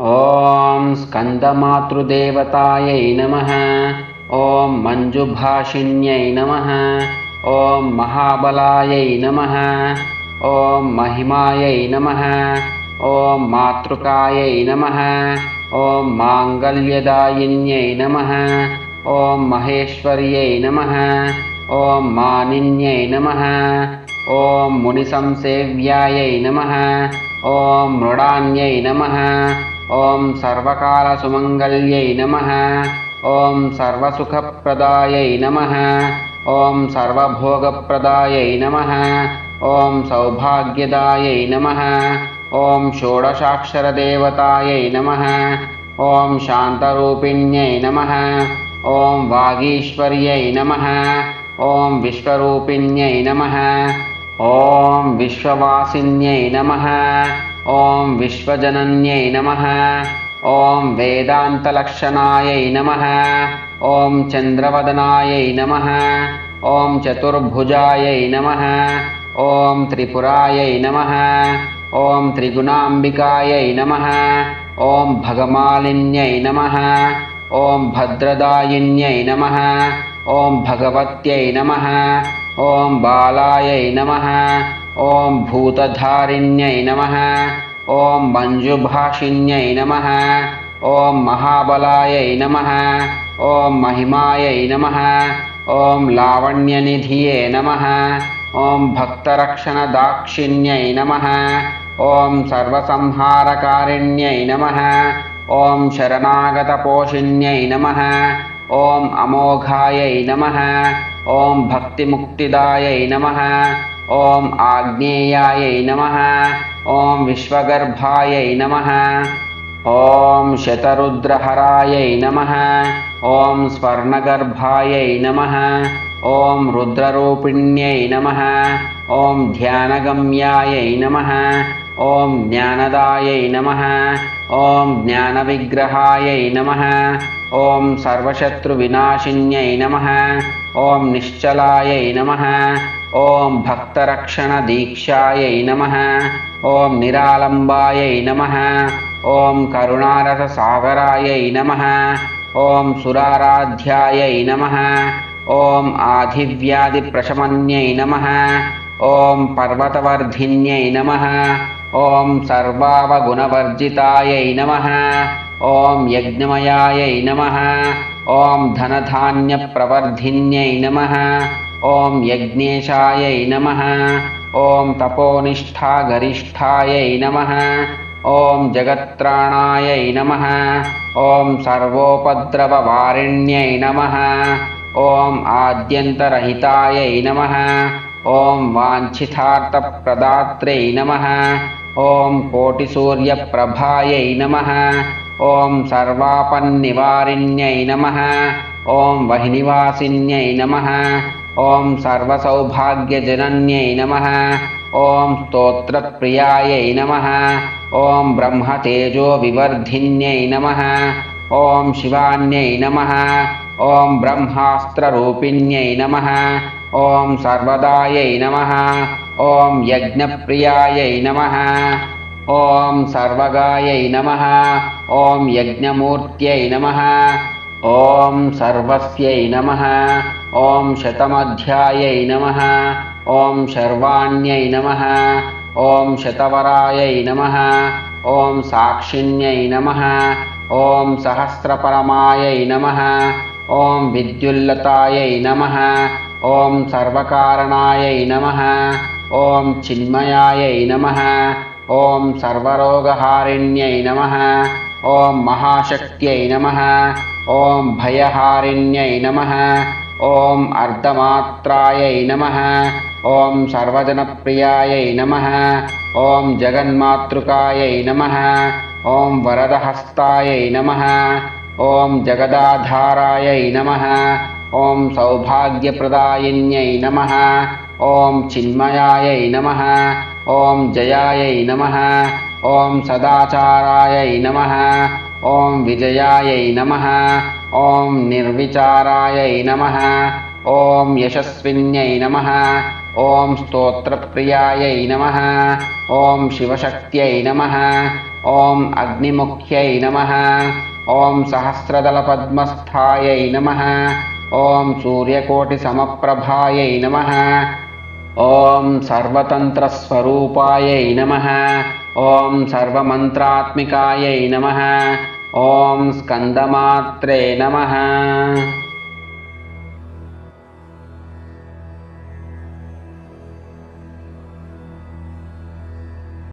ॐ स्कन्दमातृदेवतायै नमः। ॐ मञ्जुभाषिन्यै नमः। ॐ महाबलायै नमः। ॐ महिमायै नमः। ॐ मातृकायै नमः। ॐ माङ्गल्यदायिन्यै नमः। ॐ महेश्वर्यै नमः। ॐ मानिन्यै नमः। ॐ मुनिसंसेव्यायै नमः। ॐ मृडान्यै नमः ॐ सर्वकालसुमङ्गल्यै नमः। ॐ सर्वसुखप्रदायै नमः। ॐ सर्वभोगप्रदायै नमः। ॐ सौभाग्यदायै नमः। ॐ षोडशाक्षरदेवतायै नमः। ॐ शान्तरूपिण्यै नमः। ॐ वागीश्वर्यै नमः। ॐ विश्वरूपिण्यै नमः। ॐ विश्ववासिन्यै नमः ॐ विश्वजनन्यै नमः। ॐ वेदान्तलक्षणायै नमः। ॐ चन्द्रवदनायै नमः। ॐ चतुर्भुजायै नमः। ॐ त्रिपुरायै नमः। ॐ त्रिगुणाम्बिकायै नमः। ॐ भगमालिन्यै नमः। ॐ भद्रदायिन्यै नमः। ॐ भगवत्यै नमः। ॐ बालायै नमः ॐ भूतधारिण्यै नमः। ॐ मञ्जुभाषिन्यै नमः। ॐ महाबलायै नमः। ॐ महिमायै नमः। ॐ लावण्यनिधिये नमः। ॐ भक्तरक्षणदाक्षिण्यै नमः। ॐ सर्वसंहारकारिण्यै नमः। ॐ शरणागतपोषिण्यै नमः। ॐ अमोघायै नमः। ॐ भक्तिमुक्तिदायै नमः। ॐ आग्नेयायै नमः ॐ विश्वगर्भायै नमः ॐ शतरुद्रहरायै नमः ॐ स्वर्णगर्भायै नमः ॐ रुद्ररूपिण्यै नमः ॐ ध्यानगम्यायै नमः ॐ ज्ञानदायै नमः ॐ ज्ञानविग्रहायै नमः ॐ सर्वशत्रुविनाशिन्यै नमः ॐ निश्चलायै नमः। ॐ भक्तरक्षणदीक्षायै नमः। ॐ निरालम्बायै नमः। ॐ करुणारससागरायै नमः। ॐ सुराराध्यायै नमः। ॐ आधिव्याधिप्रशमन्यै नमः। ॐ पर्वतवर्धिन्यै नमः। ॐ सर्वावगुणवर्जितायै नमः। ॐ यज्ञमयायै नमः ॐ धनधान्यप्रवर्धिन्यै नमः। ॐ यज्ञेशायै नमः। ॐ तपोनिष्ठागरिष्ठायै नमः। ॐ जगत्त्राणायै नमः। ॐ सर्वोपद्रववारिण्यै नमः। ॐ आद्यन्तरहितायै नमः। ॐ वाञ्छितार्थप्रदात्रै नमः। ॐ कोटिसूर्यप्रभायै नमः ॐ सर्वापन्निवारिण्यै नमः। ॐ वह्निवासिन्यै नमः। ॐ सर्वसौभाग्यजनन्यै नमः। ॐ स्तोत्रप्रियायै नमः। ॐ ब्रह्मतेजोविवर्धिन्यै नमः। ॐ शिवान्यै नमः। ॐ ब्रह्मास्त्ररूपिण्यै नमः। ॐ सर्वदायै नमः। ॐ यज्ञप्रियायै नमः। ॐ सर्वगायै नमः ॐ यज्ञमूर्त्यै नमः ॐ सर्वस्यै नमः ॐ शतमध्यायै नमः ॐ शर्वाण्यै नमः ॐ शतवरायै नमः ॐ साक्षिण्यै नमः ॐ सहस्रपरमायै नमः ॐ विद्युल्लतायै नमः ॐ सर्वकारणायै नमः ॐ चिन्मयायै नमः ॐ सर्वरोगहारिण्यै नमः। ॐ महाशक्त्यै नमः। ॐ भयहारिण्यै नमः। ॐ अर्धमात्रायै नमः। ॐ सर्वजनप्रियायै नमः। ॐ जगन्मातृकायै नमः। ॐ वरदहस्तायै नमः। ॐ जगदाधारायै नमः। ॐ सौभाग्यप्रदायिन्यै नमः ॐ चिन्मयायै नमः ॐ जयायै नमः ॐ सदाचारायै नमः ॐ विजयायै नमः ॐ निर्विचारायै नमः ॐ यशस्विन्यै नमः ॐ स्तोत्रप्रियायै नमः ॐ शिवशक्त्यै नमः ॐ अग्निमुख्यै नमः ॐ सहस्रदलपद्मस्थायै नमः ॐ सूर्यकोटिसमप्रभायै नमः ॐ सर्वतन्त्रस्वरूपायै नमः। ॐ सर्वमन्त्रात्मिकायै नमः। ॐ स्कन्दमात्रे नमः